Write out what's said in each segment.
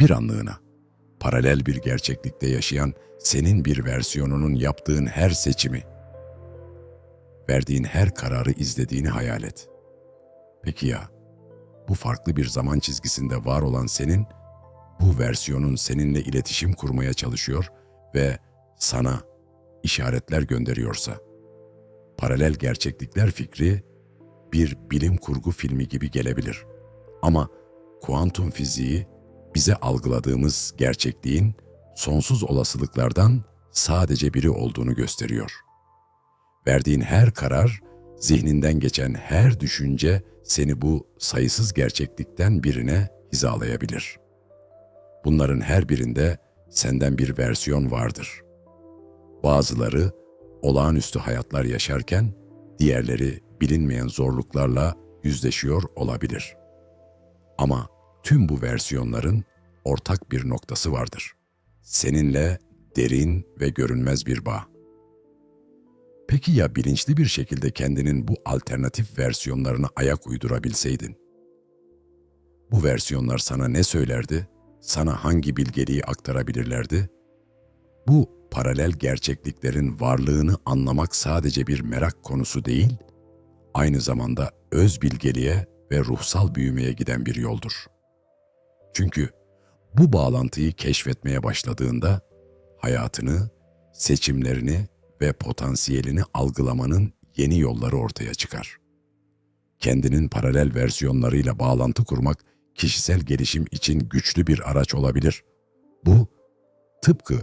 Bir anlığına, paralel bir gerçeklikte yaşayan senin bir versiyonunun yaptığın her seçimi, verdiğin her kararı izlediğini hayal et. Peki ya, bu farklı bir zaman çizgisinde var olan senin, bu versiyonun seninle iletişim kurmaya çalışıyor ve sana işaretler gönderiyorsa, paralel gerçeklikler fikri bir bilim kurgu filmi gibi gelebilir. Ama kuantum fiziği bize algıladığımız gerçekliğin sonsuz olasılıklardan sadece biri olduğunu gösteriyor. Verdiğin her karar, zihninden geçen her düşünce seni bu sayısız gerçeklikten birine hizalayabilir. Bunların her birinde senden bir versiyon vardır. Bazıları olağanüstü hayatlar yaşarken, diğerleri bilinmeyen zorluklarla yüzleşiyor olabilir. Ama tüm bu versiyonların ortak bir noktası vardır. Seninle derin ve görünmez bir bağ. Peki ya bilinçli bir şekilde kendinin bu alternatif versiyonlarına ayak uydurabilseydin? Bu versiyonlar sana ne söylerdi? Sana hangi bilgeliği aktarabilirlerdi? Bu paralel gerçekliklerin varlığını anlamak sadece bir merak konusu değil, aynı zamanda öz bilgeliğe ve ruhsal büyümeye giden bir yoldur. Çünkü bu bağlantıyı keşfetmeye başladığında hayatını, seçimlerini ve potansiyelini algılamanın yeni yolları ortaya çıkar. Kendinin paralel versiyonlarıyla bağlantı kurmak kişisel gelişim için güçlü bir araç olabilir. Bu tıpkı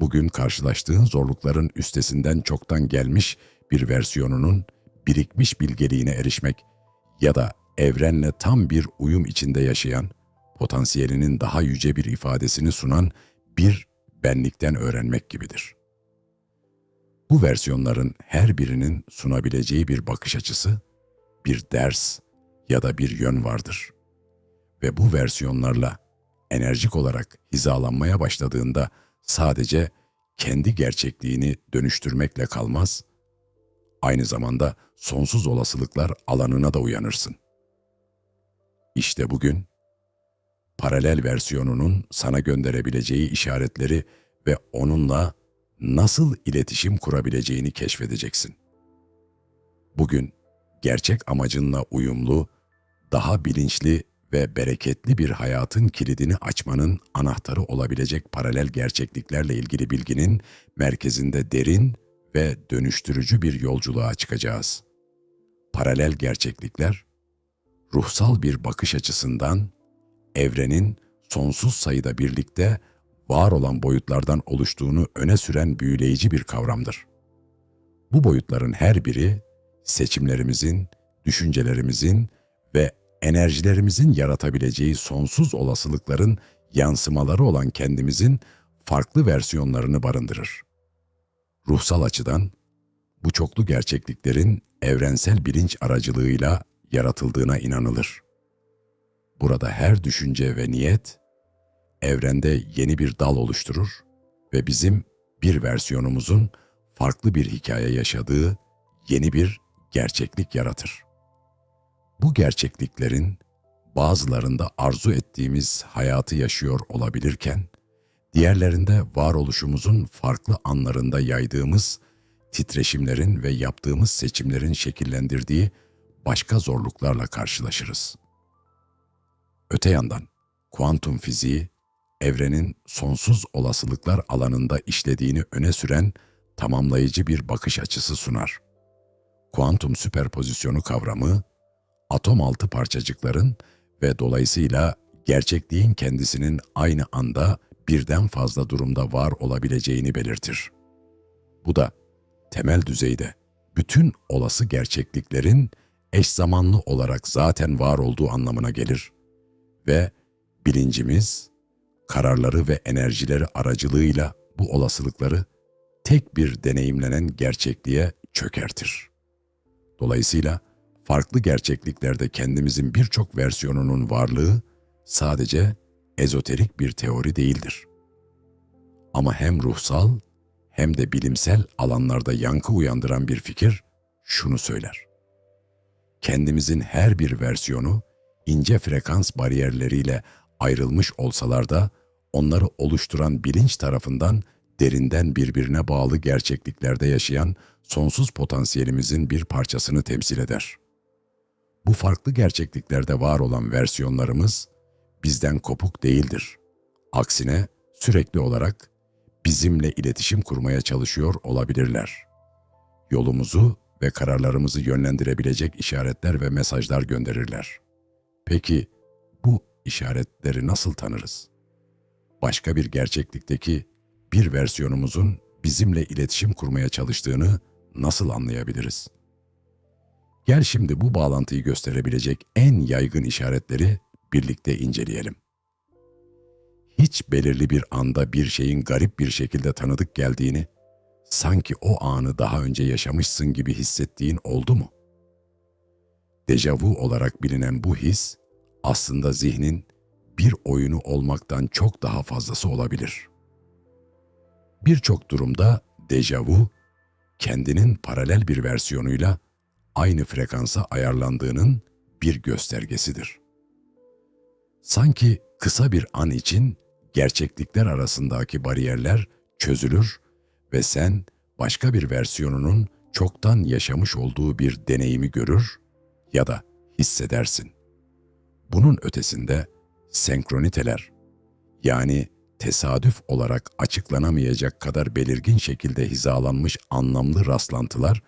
bugün karşılaştığın zorlukların üstesinden çoktan gelmiş bir versiyonunun birikmiş bilgeliğine erişmek ya da evrenle tam bir uyum içinde yaşayan, potansiyelinin daha yüce bir ifadesini sunan bir benlikten öğrenmek gibidir. Bu versiyonların her birinin sunabileceği bir bakış açısı, bir ders ya da bir yön vardır. Ve bu versiyonlarla enerjik olarak hizalanmaya başladığında sadece kendi gerçekliğini dönüştürmekle kalmaz, aynı zamanda sonsuz olasılıklar alanına da uyanırsın. İşte bugün paralel versiyonunun sana gönderebileceği işaretleri ve onunla nasıl iletişim kurabileceğini keşfedeceksin. Bugün gerçek amacınla uyumlu, daha bilinçli ve bereketli bir hayatın kilidini açmanın anahtarı olabilecek paralel gerçekliklerle ilgili bilginin merkezinde derin ve dönüştürücü bir yolculuğa çıkacağız. Paralel gerçeklikler, ruhsal bir bakış açısından evrenin sonsuz sayıda birlikte var olan boyutlardan oluştuğunu öne süren büyüleyici bir kavramdır. Bu boyutların her biri seçimlerimizin, düşüncelerimizin ve enerjilerimizin yaratabileceği sonsuz olasılıkların yansımaları olan kendimizin farklı versiyonlarını barındırır. Ruhsal açıdan bu çoklu gerçekliklerin evrensel bilinç aracılığıyla yaratıldığına inanılır. Burada her düşünce ve niyet evrende yeni bir dal oluşturur ve bizim bir versiyonumuzun farklı bir hikaye yaşadığı yeni bir gerçeklik yaratır. Bu gerçekliklerin bazılarında arzu ettiğimiz hayatı yaşıyor olabilirken, diğerlerinde varoluşumuzun farklı anlarında yaydığımız titreşimlerin ve yaptığımız seçimlerin şekillendirdiği başka zorluklarla karşılaşırız. Öte yandan kuantum fiziği evrenin sonsuz olasılıklar alanında işlediğini öne süren tamamlayıcı bir bakış açısı sunar. Kuantum süperpozisyonu kavramı atom altı parçacıkların ve dolayısıyla gerçekliğin kendisinin aynı anda birden fazla durumda var olabileceğini belirtir. Bu da temel düzeyde bütün olası gerçekliklerin eş zamanlı olarak zaten var olduğu anlamına gelir ve bilincimiz, kararları ve enerjileri aracılığıyla bu olasılıkları tek bir deneyimlenen gerçekliğe çökertir. Dolayısıyla farklı gerçekliklerde kendimizin birçok versiyonunun varlığı sadece ezoterik bir teori değildir. Ama hem ruhsal hem de bilimsel alanlarda yankı uyandıran bir fikir şunu söyler. Kendimizin her bir versiyonu ince frekans bariyerleriyle Ayrılmış olsalar da onları oluşturan bilinç tarafından derinden birbirine bağlı gerçekliklerde yaşayan sonsuz potansiyelimizin bir parçasını temsil eder. Bu farklı gerçekliklerde var olan versiyonlarımız bizden kopuk değildir. Aksine sürekli olarak bizimle iletişim kurmaya çalışıyor olabilirler. Yolumuzu ve kararlarımızı yönlendirebilecek işaretler ve mesajlar gönderirler. Peki bu işaretleri nasıl tanırız? Başka bir gerçeklikteki bir versiyonumuzun bizimle iletişim kurmaya çalıştığını nasıl anlayabiliriz? Gel şimdi bu bağlantıyı gösterebilecek en yaygın işaretleri birlikte inceleyelim. Hiç belirli bir anda bir şeyin garip bir şekilde tanıdık geldiğini, sanki o anı daha önce yaşamışsın gibi hissettiğin oldu mu? Dejavu olarak bilinen bu his, aslında zihnin bir oyunu olmaktan çok daha fazlası olabilir. Birçok durumda dejavu, kendinin paralel bir versiyonuyla aynı frekansa ayarlandığının bir göstergesidir. Sanki kısa bir an için gerçeklikler arasındaki bariyerler çözülür ve sen başka bir versiyonunun çoktan yaşamış olduğu bir deneyimi görür ya da hissedersin. Bunun ötesinde senkroniteler yani tesadüf olarak açıklanamayacak kadar belirgin şekilde hizalanmış anlamlı rastlantılar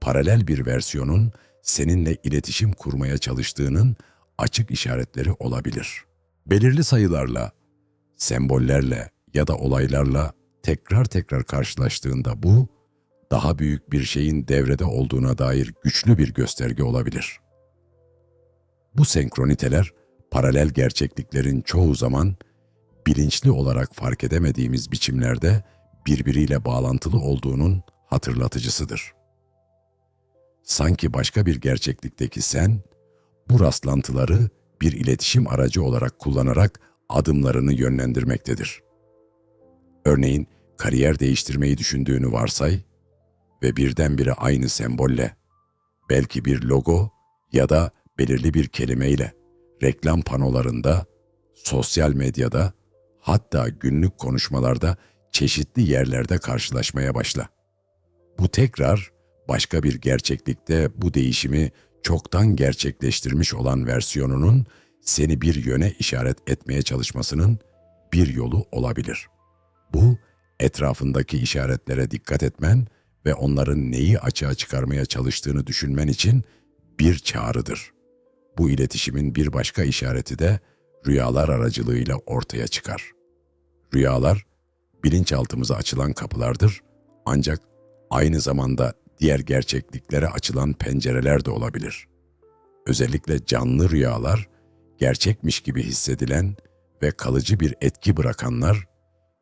paralel bir versiyonun seninle iletişim kurmaya çalıştığının açık işaretleri olabilir. Belirli sayılarla, sembollerle ya da olaylarla tekrar tekrar karşılaştığında bu, daha büyük bir şeyin devrede olduğuna dair güçlü bir gösterge olabilir. Bu senkroniteler, paralel gerçekliklerin çoğu zaman bilinçli olarak fark edemediğimiz biçimlerde birbiriyle bağlantılı olduğunun hatırlatıcısıdır. Sanki başka bir gerçeklikteki sen, bu rastlantıları bir iletişim aracı olarak kullanarak adımlarını yönlendirmektedir. Örneğin kariyer değiştirmeyi düşündüğünü varsay ve birdenbire aynı sembolle, belki bir logo ya da belirli bir kelimeyle reklam panolarında, sosyal medyada, hatta günlük konuşmalarda çeşitli yerlerde karşılaşmaya başla. Bu tekrar başka bir gerçeklikte bu değişimi çoktan gerçekleştirmiş olan versiyonunun seni bir yöne işaret etmeye çalışmasının bir yolu olabilir. Bu, etrafındaki işaretlere dikkat etmen ve onların neyi açığa çıkarmaya çalıştığını düşünmen için bir çağrıdır. Bu iletişimin bir başka işareti de rüyalar aracılığıyla ortaya çıkar. Rüyalar, bilinçaltımıza açılan kapılardır ancak aynı zamanda diğer gerçekliklere açılan pencereler de olabilir. Özellikle canlı rüyalar, gerçekmiş gibi hissedilen ve kalıcı bir etki bırakanlar,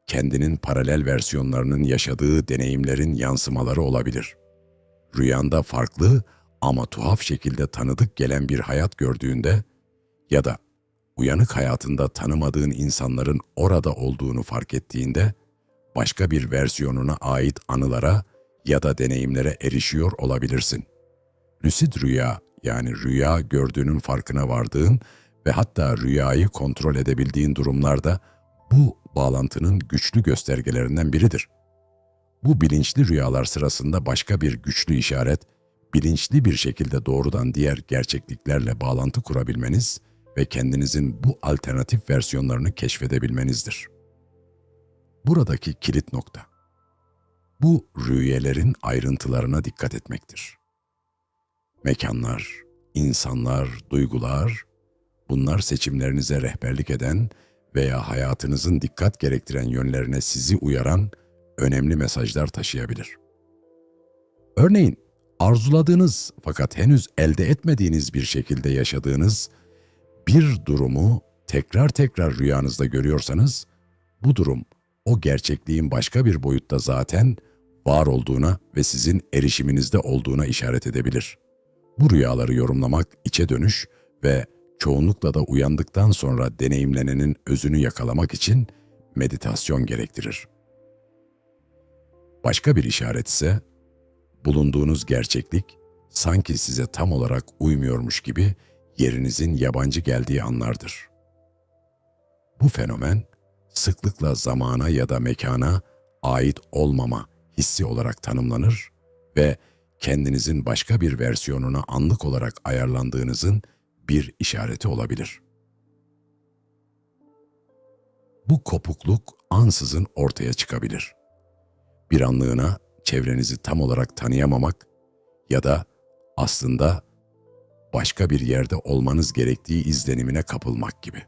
kendinin paralel versiyonlarının yaşadığı deneyimlerin yansımaları olabilir. Rüyanda farklı ama tuhaf şekilde tanıdık gelen bir hayat gördüğünde ya da uyanık hayatında tanımadığın insanların orada olduğunu fark ettiğinde başka bir versiyonuna ait anılara ya da deneyimlere erişiyor olabilirsin. Lucid rüya yani rüya gördüğünün farkına vardığın ve hatta rüyayı kontrol edebildiğin durumlarda bu bağlantının güçlü göstergelerinden biridir. Bu bilinçli rüyalar sırasında başka bir güçlü işaret, bilinçli bir şekilde doğrudan diğer gerçekliklerle bağlantı kurabilmeniz ve kendinizin bu alternatif versiyonlarını keşfedebilmenizdir. Buradaki kilit nokta bu rüyelerin ayrıntılarına dikkat etmektir. Mekanlar, insanlar, duygular, bunlar seçimlerinize rehberlik eden veya hayatınızın dikkat gerektiren yönlerine sizi uyaran önemli mesajlar taşıyabilir. Örneğin, arzuladığınız fakat henüz elde etmediğiniz bir şekilde yaşadığınız bir durumu tekrar tekrar rüyanızda görüyorsanız, bu durum o gerçekliğin başka bir boyutta zaten var olduğuna ve sizin erişiminizde olduğuna işaret edebilir. Bu rüyaları yorumlamak içe dönüş ve çoğunlukla da uyandıktan sonra deneyimlenenin özünü yakalamak için meditasyon gerektirir. Başka bir işaret ise bulunduğunuz gerçeklik sanki size tam olarak uymuyormuş gibi yerinizin yabancı geldiği anlardır. Bu fenomen sıklıkla zamana ya da mekana ait olmama hissi olarak tanımlanır ve kendinizin başka bir versiyonuna anlık olarak ayarlandığınızın bir işareti olabilir. Bu kopukluk ansızın ortaya çıkabilir. Bir anlığına çevrenizi tam olarak tanıyamamak ya da aslında başka bir yerde olmanız gerektiği izlenimine kapılmak gibi.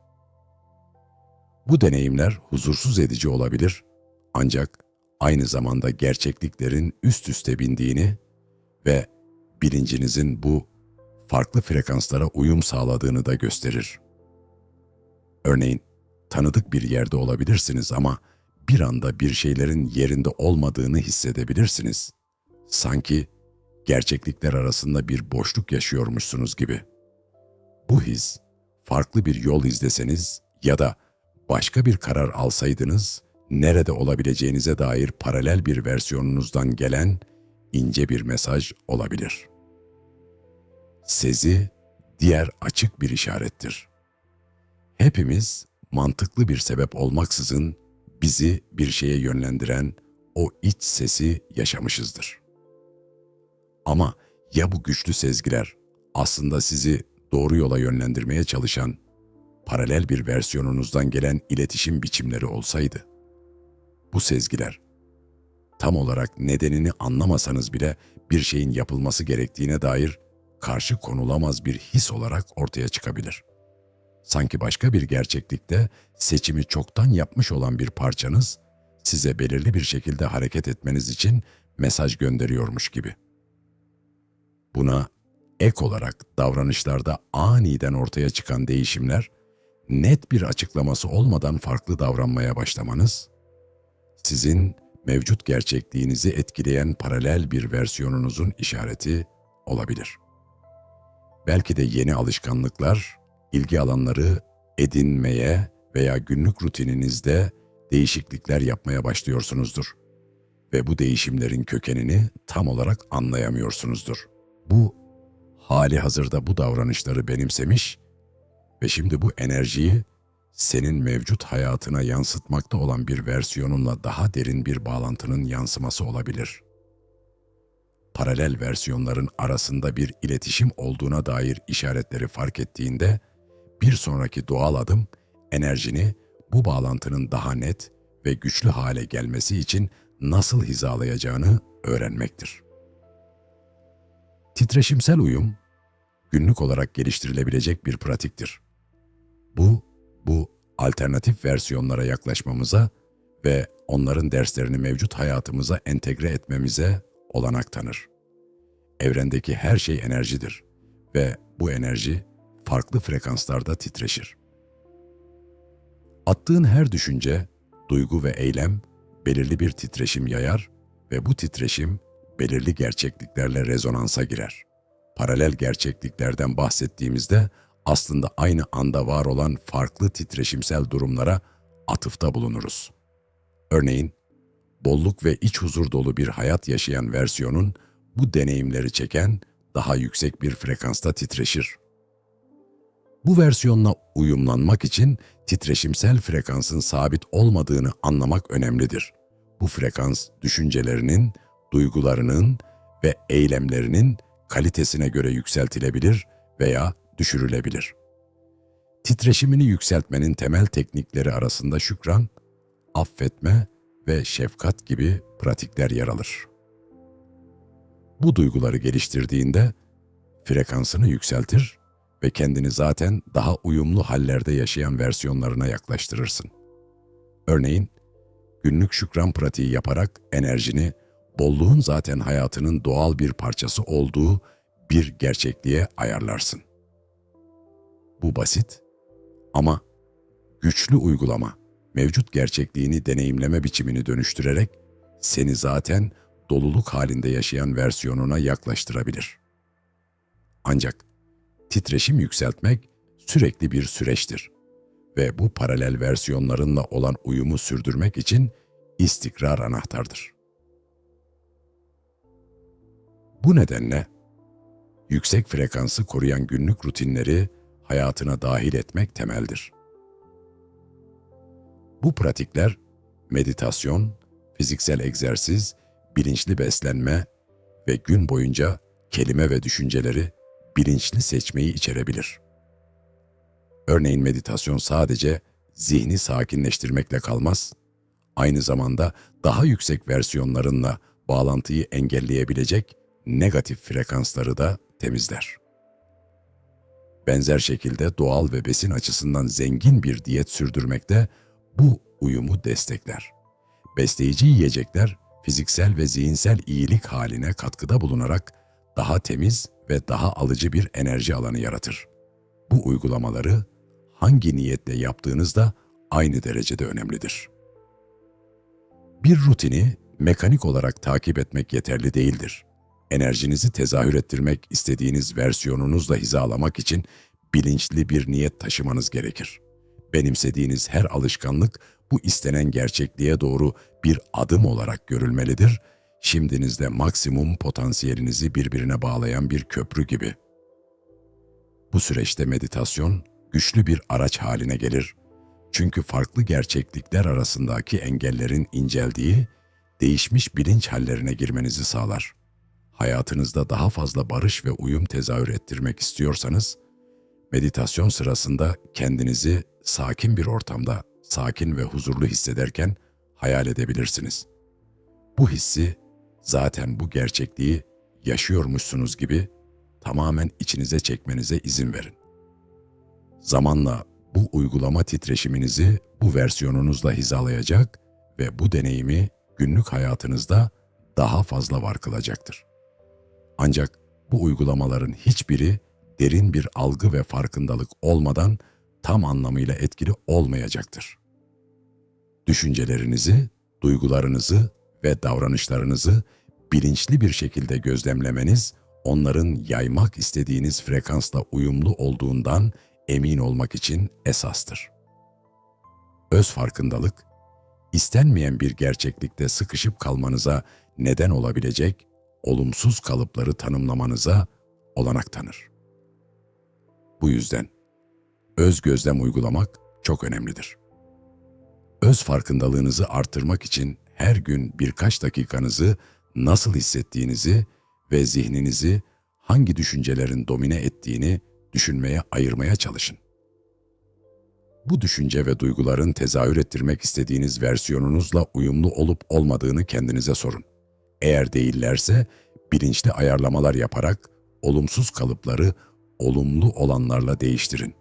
Bu deneyimler huzursuz edici olabilir ancak aynı zamanda gerçekliklerin üst üste bindiğini ve bilincinizin bu farklı frekanslara uyum sağladığını da gösterir. Örneğin tanıdık bir yerde olabilirsiniz ama bir anda bir şeylerin yerinde olmadığını hissedebilirsiniz. Sanki gerçeklikler arasında bir boşluk yaşıyormuşsunuz gibi. Bu his, farklı bir yol izleseniz ya da başka bir karar alsaydınız, nerede olabileceğinize dair paralel bir versiyonunuzdan gelen ince bir mesaj olabilir. Sezi, diğer açık bir işarettir. Hepimiz mantıklı bir sebep olmaksızın bizi bir şeye yönlendiren o iç sesi yaşamışızdır. Ama ya bu güçlü sezgiler aslında sizi doğru yola yönlendirmeye çalışan paralel bir versiyonunuzdan gelen iletişim biçimleri olsaydı? Bu sezgiler tam olarak nedenini anlamasanız bile bir şeyin yapılması gerektiğine dair karşı konulamaz bir his olarak ortaya çıkabilir. Sanki başka bir gerçeklikte seçimi çoktan yapmış olan bir parçanız size belirli bir şekilde hareket etmeniz için mesaj gönderiyormuş gibi. Buna ek olarak davranışlarda aniden ortaya çıkan değişimler, net bir açıklaması olmadan farklı davranmaya başlamanız, sizin mevcut gerçekliğinizi etkileyen paralel bir versiyonunuzun işareti olabilir. Belki de yeni alışkanlıklar, ilgi alanları edinmeye veya günlük rutininizde değişiklikler yapmaya başlıyorsunuzdur ve bu değişimlerin kökenini tam olarak anlayamıyorsunuzdur. Bu hali hazırda bu davranışları benimsemiş ve şimdi bu enerjiyi senin mevcut hayatına yansıtmakta olan bir versiyonunla daha derin bir bağlantının yansıması olabilir. Paralel versiyonların arasında bir iletişim olduğuna dair işaretleri fark ettiğinde bir sonraki doğal adım enerjini bu bağlantının daha net ve güçlü hale gelmesi için nasıl hizalayacağını öğrenmektir. Titreşimsel uyum günlük olarak geliştirilebilecek bir pratiktir. Bu, bu alternatif versiyonlara yaklaşmamıza ve onların derslerini mevcut hayatımıza entegre etmemize olanak tanır. Evrendeki her şey enerjidir ve bu enerji farklı frekanslarda titreşir. Attığın her düşünce, duygu ve eylem belirli bir titreşim yayar ve bu titreşim belirli gerçekliklerle rezonansa girer. Paralel gerçekliklerden bahsettiğimizde aslında aynı anda var olan farklı titreşimsel durumlara atıfta bulunuruz. Örneğin, bolluk ve iç huzur dolu bir hayat yaşayan versiyonun bu deneyimleri çeken daha yüksek bir frekansta titreşir. Bu versiyonla uyumlanmak için titreşimsel frekansın sabit olmadığını anlamak önemlidir. Bu frekans düşüncelerinin, duygularının ve eylemlerinin kalitesine göre yükseltilebilir veya düşürülebilir. Titreşimini yükseltmenin temel teknikleri arasında şükran, affetme ve şefkat gibi pratikler yer alır. Bu duyguları geliştirdiğinde frekansını yükseltir ve kendini zaten daha uyumlu hallerde yaşayan versiyonlarına yaklaştırırsın. Örneğin, günlük şükran pratiği yaparak enerjini bolluğun zaten hayatının doğal bir parçası olduğu bir gerçekliğe ayarlarsın. Bu basit ama güçlü uygulama mevcut gerçekliğini deneyimleme biçimini dönüştürerek seni zaten doluluk halinde yaşayan versiyonuna yaklaştırabilir. Ancak titreşim yükseltmek sürekli bir süreçtir ve bu paralel versiyonlarınla olan uyumu sürdürmek için istikrar anahtardır. Bu nedenle yüksek frekansı koruyan günlük rutinleri hayatına dahil etmek temeldir. Bu pratikler meditasyon, fiziksel egzersiz, bilinçli beslenme ve gün boyunca kelime ve düşünceleri bilinçli seçmeyi içerebilir. Örneğin meditasyon sadece zihni sakinleştirmekle kalmaz, aynı zamanda daha yüksek versiyonlarınla bağlantıyı engelleyebilecek negatif frekansları da temizler. Benzer şekilde doğal ve besin açısından zengin bir diyet sürdürmekte bu uyumu destekler. Besleyici yiyecekler fiziksel ve zihinsel iyilik haline katkıda bulunarak daha temiz ve daha alıcı bir enerji alanı yaratır. Bu uygulamaları hangi niyetle yaptığınız da aynı derecede önemlidir. Bir rutini mekanik olarak takip etmek yeterli değildir. Enerjinizi tezahür ettirmek istediğiniz versiyonunuzla hizalamak için bilinçli bir niyet taşımanız gerekir. Benimsediğiniz her alışkanlık bu istenen gerçekliğe doğru bir adım olarak görülmelidir. Şimdinizde maksimum potansiyelinizi birbirine bağlayan bir köprü gibi. Bu süreçte meditasyon güçlü bir araç haline gelir. Çünkü farklı gerçeklikler arasındaki engellerin inceldiği, değişmiş bilinç hallerine girmenizi sağlar. Hayatınızda daha fazla barış ve uyum tezahür ettirmek istiyorsanız, meditasyon sırasında kendinizi sakin bir ortamda sakin ve huzurlu hissederken hayal edebilirsiniz. Bu hissi zaten bu gerçekliği yaşıyormuşsunuz gibi tamamen içinize çekmenize izin verin. Zamanla bu uygulama titreşiminizi bu versiyonunuzla hizalayacak ve bu deneyimi günlük hayatınızda daha fazla var kılacaktır. Ancak bu uygulamaların hiçbiri derin bir algı ve farkındalık olmadan tam anlamıyla etkili olmayacaktır. Düşüncelerinizi, duygularınızı ve davranışlarınızı bilinçli bir şekilde gözlemlemeniz, onların yaymak istediğiniz frekansla uyumlu olduğundan emin olmak için esastır. Öz farkındalık, istenmeyen bir gerçeklikte sıkışıp kalmanıza neden olabilecek olumsuz kalıpları tanımlamanıza olanak tanır. Bu yüzden öz gözlem uygulamak çok önemlidir. Öz farkındalığınızı artırmak için her gün birkaç dakikanızı nasıl hissettiğinizi ve zihninizi hangi düşüncelerin domine ettiğini düşünmeye ayırmaya çalışın. Bu düşünce ve duyguların tezahür ettirmek istediğiniz versiyonunuzla uyumlu olup olmadığını kendinize sorun. Eğer değillerse bilinçli ayarlamalar yaparak olumsuz kalıpları olumlu olanlarla değiştirin.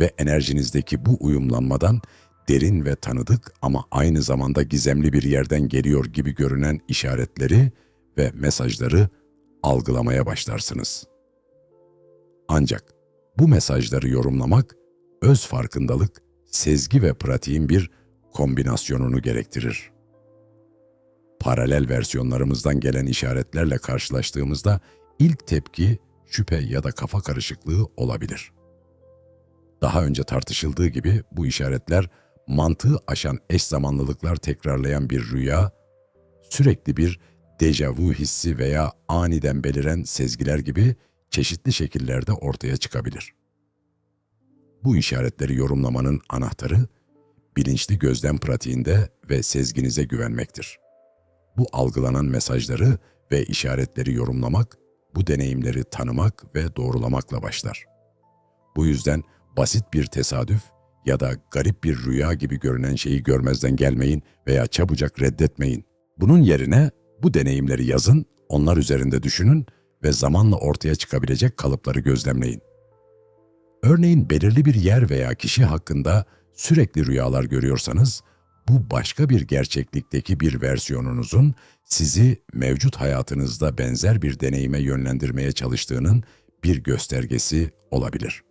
Ve enerjinizdeki bu uyumlanmadan derin ve tanıdık ama aynı zamanda gizemli bir yerden geliyor gibi görünen işaretleri ve mesajları algılamaya başlarsınız. Ancak bu mesajları yorumlamak öz farkındalık, sezgi ve pratiğin bir kombinasyonunu gerektirir. Paralel versiyonlarımızdan gelen işaretlerle karşılaştığımızda ilk tepki şüphe ya da kafa karışıklığı olabilir. Daha önce tartışıldığı gibi bu işaretler mantığı aşan eş zamanlılıklar tekrarlayan bir rüya, sürekli bir dejavu hissi veya aniden beliren sezgiler gibi çeşitli şekillerde ortaya çıkabilir. Bu işaretleri yorumlamanın anahtarı, bilinçli gözlem pratiğinde ve sezginize güvenmektir. Bu algılanan mesajları ve işaretleri yorumlamak, bu deneyimleri tanımak ve doğrulamakla başlar. Bu yüzden basit bir tesadüf ya da garip bir rüya gibi görünen şeyi görmezden gelmeyin veya çabucak reddetmeyin. Bunun yerine bu deneyimleri yazın, onlar üzerinde düşünün ve zamanla ortaya çıkabilecek kalıpları gözlemleyin. Örneğin belirli bir yer veya kişi hakkında sürekli rüyalar görüyorsanız, bu başka bir gerçeklikteki bir versiyonunuzun sizi mevcut hayatınızda benzer bir deneyime yönlendirmeye çalıştığının bir göstergesi olabilir.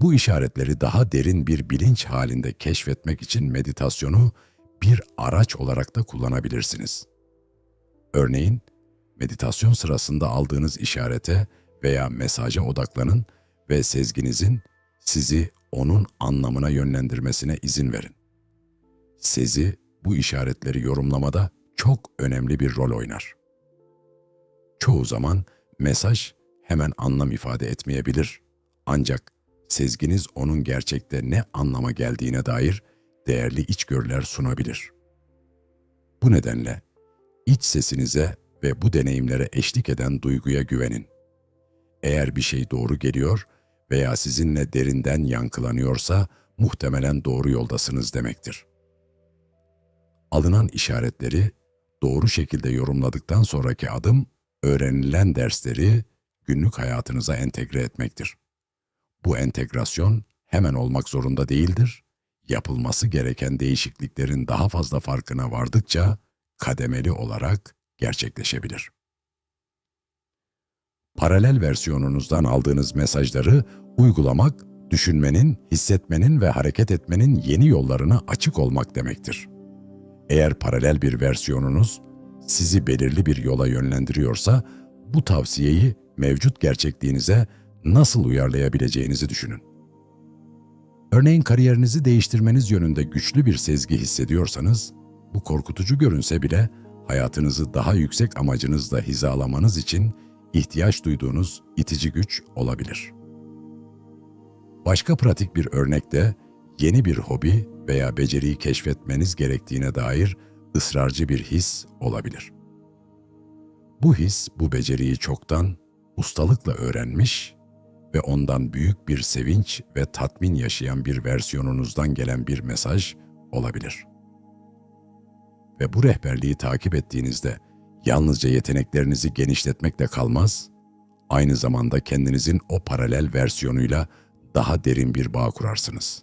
Bu işaretleri daha derin bir bilinç halinde keşfetmek için meditasyonu bir araç olarak da kullanabilirsiniz. Örneğin, meditasyon sırasında aldığınız işarete veya mesaja odaklanın ve sezginizin sizi onun anlamına yönlendirmesine izin verin. Sezi bu işaretleri yorumlamada çok önemli bir rol oynar. Çoğu zaman mesaj hemen anlam ifade etmeyebilir. Ancak sezginiz onun gerçekte ne anlama geldiğine dair değerli içgörüler sunabilir. Bu nedenle iç sesinize ve bu deneyimlere eşlik eden duyguya güvenin. Eğer bir şey doğru geliyor veya sizinle derinden yankılanıyorsa muhtemelen doğru yoldasınız demektir. Alınan işaretleri doğru şekilde yorumladıktan sonraki adım öğrenilen dersleri günlük hayatınıza entegre etmektir. Bu entegrasyon hemen olmak zorunda değildir. Yapılması gereken değişikliklerin daha fazla farkına vardıkça kademeli olarak gerçekleşebilir. Paralel versiyonunuzdan aldığınız mesajları uygulamak, düşünmenin, hissetmenin ve hareket etmenin yeni yollarına açık olmak demektir. Eğer paralel bir versiyonunuz sizi belirli bir yola yönlendiriyorsa, bu tavsiyeyi mevcut gerçekliğinize nasıl uyarlayabileceğinizi düşünün. Örneğin kariyerinizi değiştirmeniz yönünde güçlü bir sezgi hissediyorsanız, bu korkutucu görünse bile hayatınızı daha yüksek amacınızla hizalamanız için ihtiyaç duyduğunuz itici güç olabilir. Başka pratik bir örnekte yeni bir hobi veya beceriyi keşfetmeniz gerektiğine dair ısrarcı bir his olabilir. Bu his bu beceriyi çoktan ustalıkla öğrenmiş ve ondan büyük bir sevinç ve tatmin yaşayan bir versiyonunuzdan gelen bir mesaj olabilir. Ve bu rehberliği takip ettiğinizde yalnızca yeteneklerinizi genişletmekle kalmaz, aynı zamanda kendinizin o paralel versiyonuyla daha derin bir bağ kurarsınız.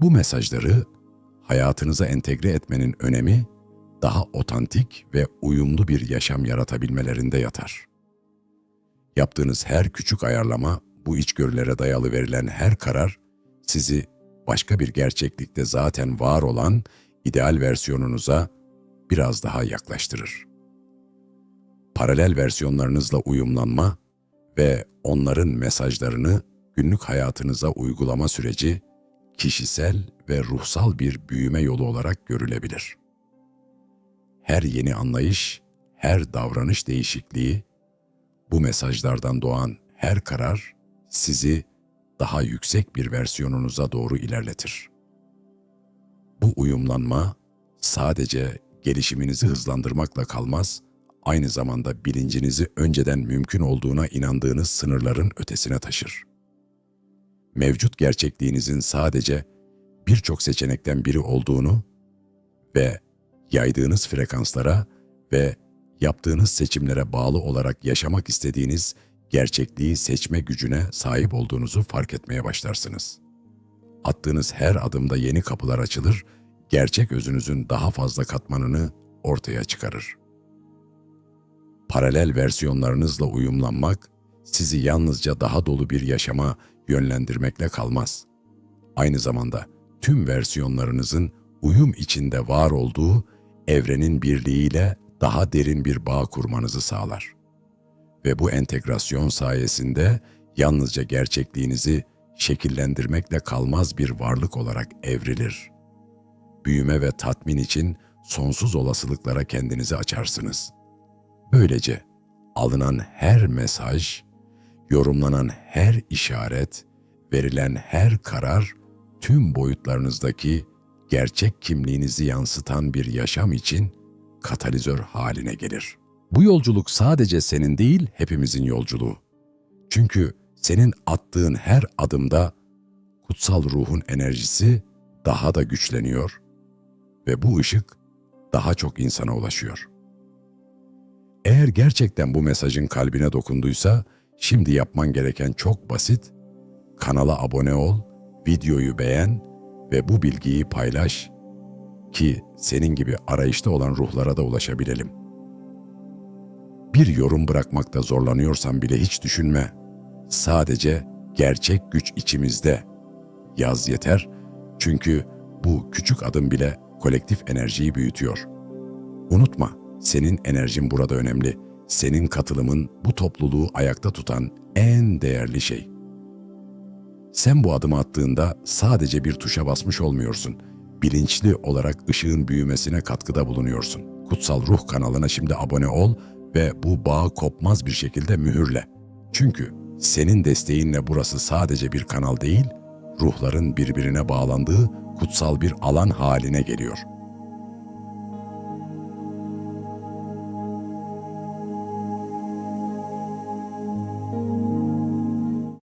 Bu mesajları hayatınıza entegre etmenin önemi daha otantik ve uyumlu bir yaşam yaratabilmelerinde yatar. Yaptığınız her küçük ayarlama, bu içgörülere dayalı verilen her karar sizi başka bir gerçeklikte zaten var olan ideal versiyonunuza biraz daha yaklaştırır. Paralel versiyonlarınızla uyumlanma ve onların mesajlarını günlük hayatınıza uygulama süreci kişisel ve ruhsal bir büyüme yolu olarak görülebilir. Her yeni anlayış, her davranış değişikliği, bu mesajlardan doğan her karar sizi daha yüksek bir versiyonunuza doğru ilerletir. Bu uyumlanma sadece gelişiminizi hızlandırmakla kalmaz, aynı zamanda bilincinizi önceden mümkün olduğuna inandığınız sınırların ötesine taşır. Mevcut gerçekliğinizin sadece birçok seçenekten biri olduğunu ve yaydığınız frekanslara ve yaptığınız seçimlere bağlı olarak yaşamak istediğiniz gerçekliği seçme gücüne sahip olduğunuzu fark etmeye başlarsınız. Attığınız her adımda yeni kapılar açılır, gerçek özünüzün daha fazla katmanını ortaya çıkarır. Paralel versiyonlarınızla uyumlanmak sizi yalnızca daha dolu bir yaşama yönlendirmekle kalmaz. Aynı zamanda tüm versiyonlarınızın uyum içinde var olduğu evrenin birliğiyle daha derin bir bağ kurmanızı sağlar. Ve bu entegrasyon sayesinde yalnızca gerçekliğinizi şekillendirmekle kalmaz bir varlık olarak evrilir. Büyüme ve tatmin için sonsuz olasılıklara kendinizi açarsınız. Böylece alınan her mesaj, yorumlanan her işaret, verilen her karar tüm boyutlarınızdaki gerçek kimliğinizi yansıtan bir yaşam için katalizör haline gelir. Bu yolculuk sadece senin değil, hepimizin yolculuğu. Çünkü senin attığın her adımda kutsal ruhun enerjisi daha da güçleniyor ve bu ışık daha çok insana ulaşıyor. Eğer gerçekten bu mesajın kalbine dokunduysa, şimdi yapman gereken çok basit. Kanala abone ol, videoyu beğen ve bu bilgiyi paylaş ki senin gibi arayışta olan ruhlara da ulaşabilelim. Bir yorum bırakmakta zorlanıyorsan bile hiç düşünme. Sadece gerçek güç içimizde. Yaz yeter çünkü bu küçük adım bile kolektif enerjiyi büyütüyor. Unutma, senin enerjin burada önemli. Senin katılımın bu topluluğu ayakta tutan en değerli şey. Sen bu adımı attığında sadece bir tuşa basmış olmuyorsun. Bilinçli olarak ışığın büyümesine katkıda bulunuyorsun. Kutsal Ruh kanalına şimdi abone ol ve bu bağı kopmaz bir şekilde mühürle. Çünkü senin desteğinle burası sadece bir kanal değil, ruhların birbirine bağlandığı kutsal bir alan haline geliyor.